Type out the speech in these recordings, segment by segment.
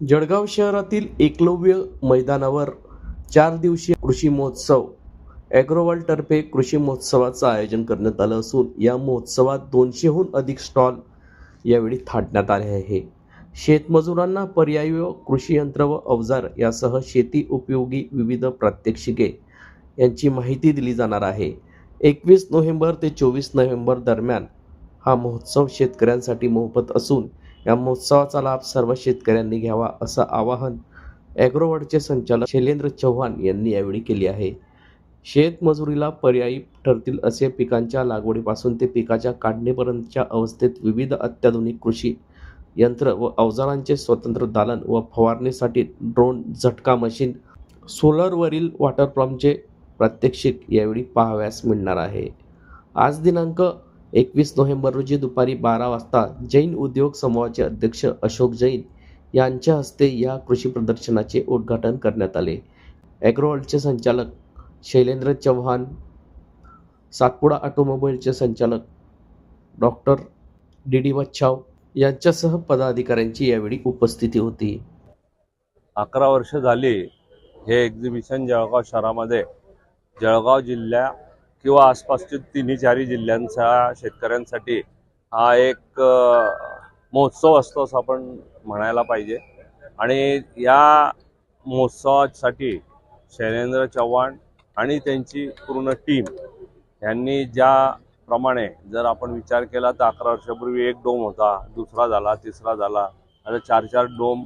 जळगाव शहरातील एकलव्य मैदानावर चार दिवसीय कृषी महोत्सव ॲग्रोवर्ल्डतर्फे कृषी महोत्सवाचं आयोजन करण्यात आलं असून या महोत्सवात दोनशेहून अधिक स्टॉल यावेळी थाटण्यात आले आहे. शेतमजुरांना पर्यायी व कृषी यंत्र व अवजार यासह शेती उपयोगी विविध प्रात्यक्षिके यांची माहिती दिली जाणार आहे. एकवीस नोव्हेंबर ते चोवीस नोव्हेंबर दरम्यान हा महोत्सव शेतकऱ्यांसाठी मोफत असून या महोत्सवाचा लाभ सर्व शेतकऱ्यांनी घ्यावा असं आवाहन ॲग्रोवर्डचे संचालक शैलेंद्र चव्हाण यांनी यावेळी केले आहे. शेतमजुरीला पर्यायी ठरतील असे पिकांच्या लागवडीपासून ते पिकाच्या काढणीपर्यंतच्या अवस्थेत विविध अत्याधुनिक कृषी यंत्र व अवजारांचे स्वतंत्र दालन व फवारणीसाठी ड्रोन झटका मशीन सोलरवरील वॉटरपंपचे प्रात्यक्षिक यावेळी पाहाव्यास मिळणार आहे. आज दिनांक एकवीस नोव्हेंबर रोजी दुपारी बारा वाजता जैन उद्योग समूहाचे अध्यक्ष अशोक जैन यांच्या हस्ते या कृषी प्रदर्शनाचे उद्घाटन करण्यात आले. ॲग्रोवर्ल्डचे संचालक शैलेंद्र चव्हाण सातपुडा ऑटोमोबाईलचे संचालक डॉक्टर डी डी वच्छाव यांच्यासह पदाधिकाऱ्यांची यावेळी उपस्थिती होती. अकरा वर्ष झाली हे एक्झिबिशन जळगाव शहरामध्ये जळगाव जिल्ह्या किंवा आसपासच्या तिन्ही चारही जिल्ह्यांचा शेतकऱ्यांसाठी हा एक महोत्सव असतो असं आपण म्हणायला पाहिजे. आणि या महोत्सवासाठी शैलेंद्र चव्हाण आणि त्यांची पूर्ण टीम यांनी ज्याप्रमाणे जर आपण विचार केला तर अकरा वर्षापूर्वी एक डोम होता दुसरा झाला तिसरा झाला. आता चार चार डोम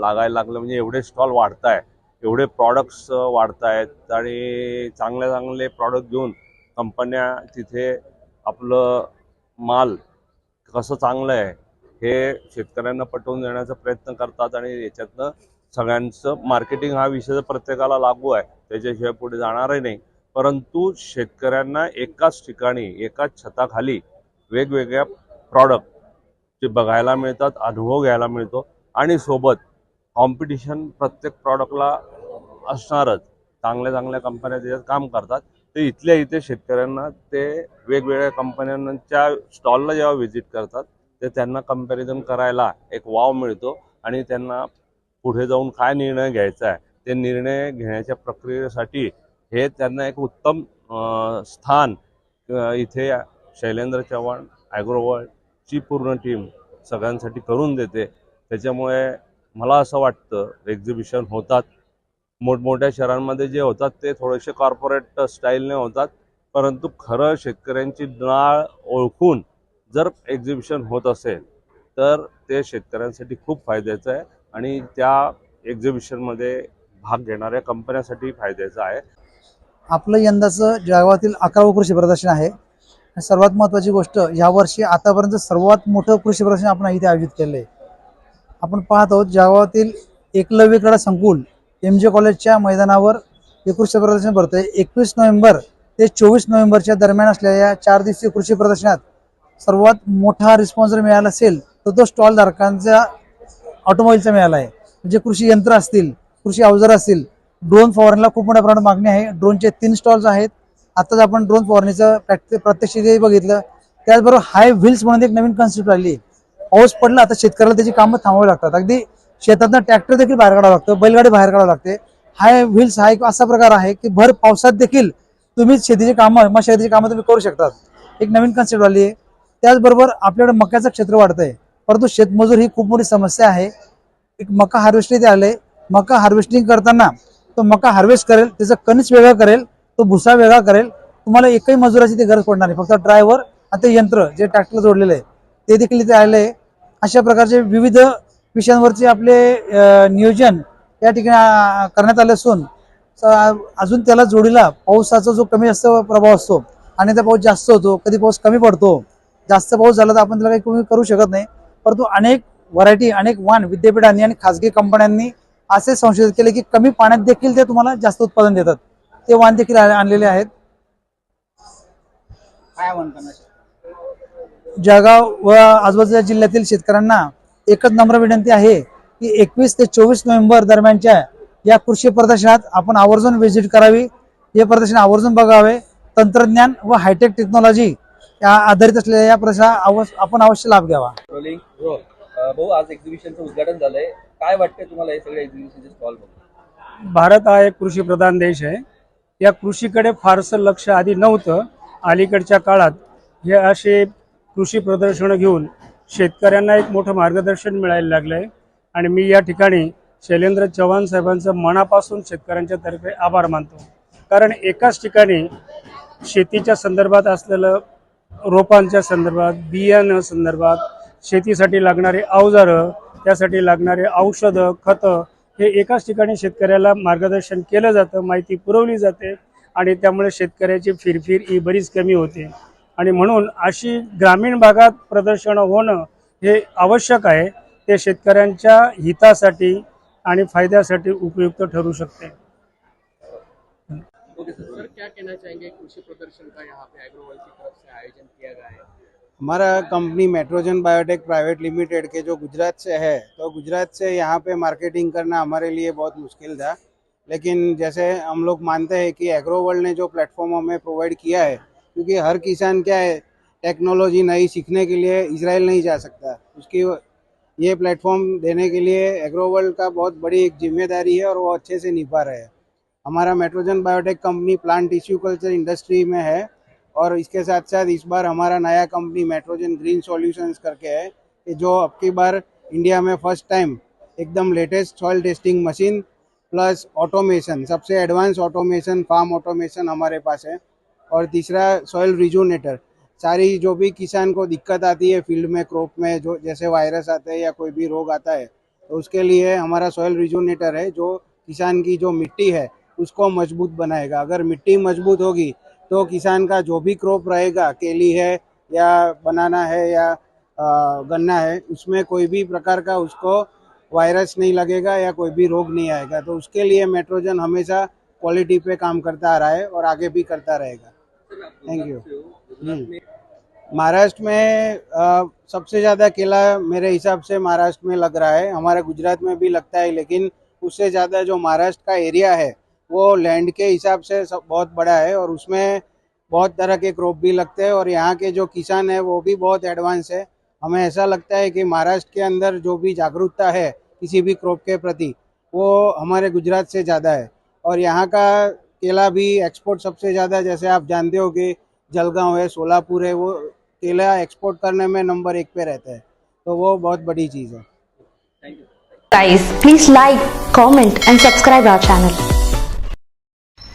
लागायला लागलं. म्हणजे एवढे स्टॉल वाढत आहे एवढे प्रॉडक्ट्स वाढत आहेत आणि चांगले चांगले प्रॉडक्ट घेऊन कंपन्या तिथे आपलं माल कसं चांगलं आहे हे शेतकऱ्यांना पटवून देण्याचा प्रयत्न करतात. आणि याच्यातनं सगळ्यांचं मार्केटिंग हा विषय प्रत्येकाला लागू आहे. त्याच्याशिवाय पुढे जाणारही नाही. परंतु शेतकऱ्यांना एकाच ठिकाणी एकाच छताखाली वेगवेगळ्या प्रॉडक्ट जे बघायला मिळतात अनुभव घ्यायला मिळतो. आणि सोबत कॉम्पिटिशन प्रत्येक प्रॉडक्टला असणारच. चांगल्या चांगल्या कंपन्या त्याच्यात काम करतात. ते इथल्या इथे शेतकऱ्यांना ते वेगवेगळ्या कंपन्यांच्या स्टॉलला जेव्हा व्हिजिट करतात ते त्यांना कंपॅरिझन करायला एक वाव मिळतो आणि त्यांना पुढे जाऊन काय निर्णय घ्यायचा आहे ते निर्णय घेण्याच्या प्रक्रियेसाठी हे त्यांना एक उत्तम स्थान इथे शैलेंद्र चव्हाण ॲग्रोवर्ल्डची पूर्ण टीम सगळ्यांसाठी करून देते. त्याच्यामुळे मला असं वाटतं एक्झिबिशन होतात. मोठमोठ्या शहरांमध्ये जे होतात ते थोडेसे कॉर्पोरेट स्टाईलने होतात. परंतु खरं शेतकऱ्यांची नाळ ओळखून जर एक्झिबिशन होत असेल तर ते शेतकऱ्यांसाठी खूप फायद्याचं आहे आणि त्या एक्झिबिशनमध्ये भाग घेणाऱ्या कंपन्यासाठी फायद्याचं आहे. आपलं यंदाचं जळगावातील अकरावं कृषी प्रदर्शन आहे. सर्वात महत्त्वाची गोष्ट यावर्षी आतापर्यंत सर्वात मोठं कृषी प्रदर्शन आपण इथे आयोजित केलं आहे आपण पाहत आहोत जळगावातील एकलव्य क्रीडा संकुल एम जे कॉलेजच्या मैदानावर हे कृषी प्रदर्शन भरतोय. एकवीस नोव्हेंबर ते चोवीस नोव्हेंबरच्या दरम्यान असलेल्या या चार दिवसीय कृषी प्रदर्शनात सर्वात मोठा रिस्पॉन्स जर मिळाला असेल तर तो स्टॉल धारकांचा ऑटोमोबाईलचा मिळाला आहे. म्हणजे कृषी यंत्र असतील कृषी अवजार असतील ड्रोन फवारणीला खूप मोठ्या प्रमाणात मागणी आहे. ड्रोनचे तीन स्टॉल्स आहेत. आताच आपण ड्रोन फवारणीचं प्रॅक्टिस प्रत्यक्ष बघितलं. त्याचबरोबर हाय व्हील्स म्हणून एक नवीन कन्सेप्ट आली. पाऊस पडला आता शेतकऱ्याला त्याची कामं थांबावी लागतात. अगदी शेतातनं ट्रॅक्टर देखील बाहेर काढावं लागतं बैलगाडी बाहेर काढावं लागते. हाय व्हील्स हा एक असा प्रकार आहे की भर पावसात देखील तुम्ही शेतीची कामं मशागतीची कामं तुम्ही करू शकतात. एक नवीन कन्सेप्ट आली आहे. त्याचबरोबर आपल्याकडे मक्याचं क्षेत्र वाढतंय. परंतु शेतमजूर ही खूप मोठी समस्या आहे. एक मका हार्वेस्टिंग इथे आलंय. मका हार्वेस्टिंग करताना तो मका हार्वेस्ट करेल त्याचं कणीस वेगळा करेल तो भुसा वेगळा करेल. तुम्हाला एकही मजुराची ती गरज पडणार नाही. फक्त ड्रायव्हर आणि ते यंत्र जे ट्रॅक्टर जोडलेलं आहे ते देखील इथे आलेलं आहे अशा प्रकारचे विविध विषयांवरचे आपले नियोजन या ठिकाणी करण्यात आले असून अजून त्याला जोडीला पावसाचा जो कमी जास्त प्रभाव असतो आणि त्या पाऊस जास्त होतो कधी पाऊस कमी पडतो जास्त पाऊस झाला तर आपण त्याला काही कमी करू शकत नाही. परंतु अनेक व्हरायटी अनेक वाण विद्यापीठांनी आणि खाजगी कंपन्यांनी असे संशोधित केले की कमी पाण्यात देखील ते तुम्हाला जास्त उत्पादन देतात. ते वाण देखील आणलेले आहेत. जळगाव व आजूबाजूच्या जिल्ह्यातील शेतकऱ्यांना एकच नम्र विनंती आहे की एकवीस ते चोवीस नोव्हेंबर दरम्यानच्या या कृषी प्रदर्शनात आपण आवर्जून व्हिजिट करावी. हे प्रदर्शन आवर्जून बघावे. तंत्रज्ञान व हायटेक टेक्नॉलॉजी या आधारित असलेल्या या प्रदर्शना आपण अवश्य लाभ घ्यावा. अ, भाऊ आज एक्झिबिशनचं उद्घाटन झालंय. काय वाटतंय तुम्हाला हे सगळे एक्झिबिशनचे स्टॉल बघून? भारत हा एक कृषी प्रधान देश आहे. या कृषीकडे फारसं लक्ष आधी नव्हतं. अलीकडच्या काळात हे असे कृषी प्रदर्शनं घेऊन शेतकऱ्यांना एक मोठं मार्गदर्शन मिळायला लागलं आहे आणि मी या ठिकाणी शैलेंद्र चव्हाण साहेबांचं मनापासून शेतकऱ्यांच्या तर्फे आभार मानतो. कारण एकाच ठिकाणी शेतीच्या संदर्भात असलेलं रोपांच्या संदर्भात बियाणं संदर्भात शेतीसाठी लागणारे अवजारं त्यासाठी लागणारे औषधं खतं हे एकाच ठिकाणी शेतकऱ्याला मार्गदर्शन केलं जातं माहिती पुरवली जाते आणि त्यामुळे शेतकऱ्याची फिरफिर ही बरीच कमी होते. आणि म्हणून अशी ग्रामीण भागात प्रदर्शनं होणं हे आवश्यक आहे ते शेतकऱ्यांच्या हितासाठी आणि फायद्यासाठी उपयुक्त ठरू शकते. Okay sir. सर क्या कहना चाहेंगे? कृषी प्रदर्शन का यहाँ पे एग्रोवल की तरफ से आयोजन किया गया है? हमारा company Metrogen biotech private limited के जो गुजरात से है तो गुजरात से यहाँ पे मार्केटिंग करना हमारे लिए बहुत मुश्किल था। लेकिन जैसे हम लोग मानते हैं कि एग्रो वर्ल्ड ने जो प्लेटफॉर्म हमें प्रोवाइड किया है क्योंकि हर किसान क्या है टेक्नोलॉजी नई सीखने के लिए इसराइल नहीं जा सकता। उसकी ये प्लेटफॉर्म देने के लिए एग्रो वर्ल्ड का बहुत बड़ी एक ज़िम्मेदारी है और वो अच्छे से निभा रहे हैं। हमारा Metrogen biotech company plant tissue culture industry में है और इसके साथ साथ इस बार हमारा नया कंपनी मेट्रोजन ग्रीन सॉल्यूशंस करके है कि जो अब की बार इंडिया में फ़र्स्ट टाइम एकदम latest soil testing machine plus automation सबसे एडवांस ऑटोमेशन फार्म ऑटोमेशन हमारे पास है। और तीसरा सॉइल रिजूनेटर सारी जो भी किसान को दिक्कत आती है फ़ील्ड में क्रॉप में, जो जैसे वायरस आते हैं या कोई भी रोग आता है तो उसके लिए हमारा सॉइल रिजूनेटर है जो किसान की जो मिट्टी है, उसको मज़बूत बनाएगा। अगर मिट्टी मज़बूत होगी तो किसान का जो भी क्रॉप रहेगा, केली है या बनाना है या गन्ना है, उसमें कोई भी प्रकार का उसको वायरस नहीं लगेगा या कोई भी रोग नहीं आएगा। तो उसके लिए मेट्रोजन हमेशा क्वालिटी पे काम करता आ रहा है और आगे भी करता रहेगा। हो गुजरात हम्म। में महाराष्ट्र में अ, सबसे ज़्यादा केला मेरे हिसाब से महाराष्ट्र में लग रहा है। हमारे गुजरात में भी लगता है लेकिन उससे ज़्यादा जो महाराष्ट्र का एरिया है वो लैंड के हिसाब से सब बहुत बड़ा है और उसमें बहुत तरह के क्रॉप भी लगते हैं और यहाँ के जो किसान है वो भी बहुत एडवांस है। हमें ऐसा लगता है कि महाराष्ट्र के अंदर जो भी जागरूकता है किसी भी क्रॉप के प्रति वो हमारे गुजरात से ज़्यादा है। और यहाँ का केला भी एक्सपोर्ट सबसे ज़्यादा जैसे आप जानते हो कि जलगांव है सोलापुर है वो केला एक्सपोर्ट करने में नंबर एक पे रहता है तो वो बहुत बड़ी चीज़ है Guys, please like, comment and subscribe our channel.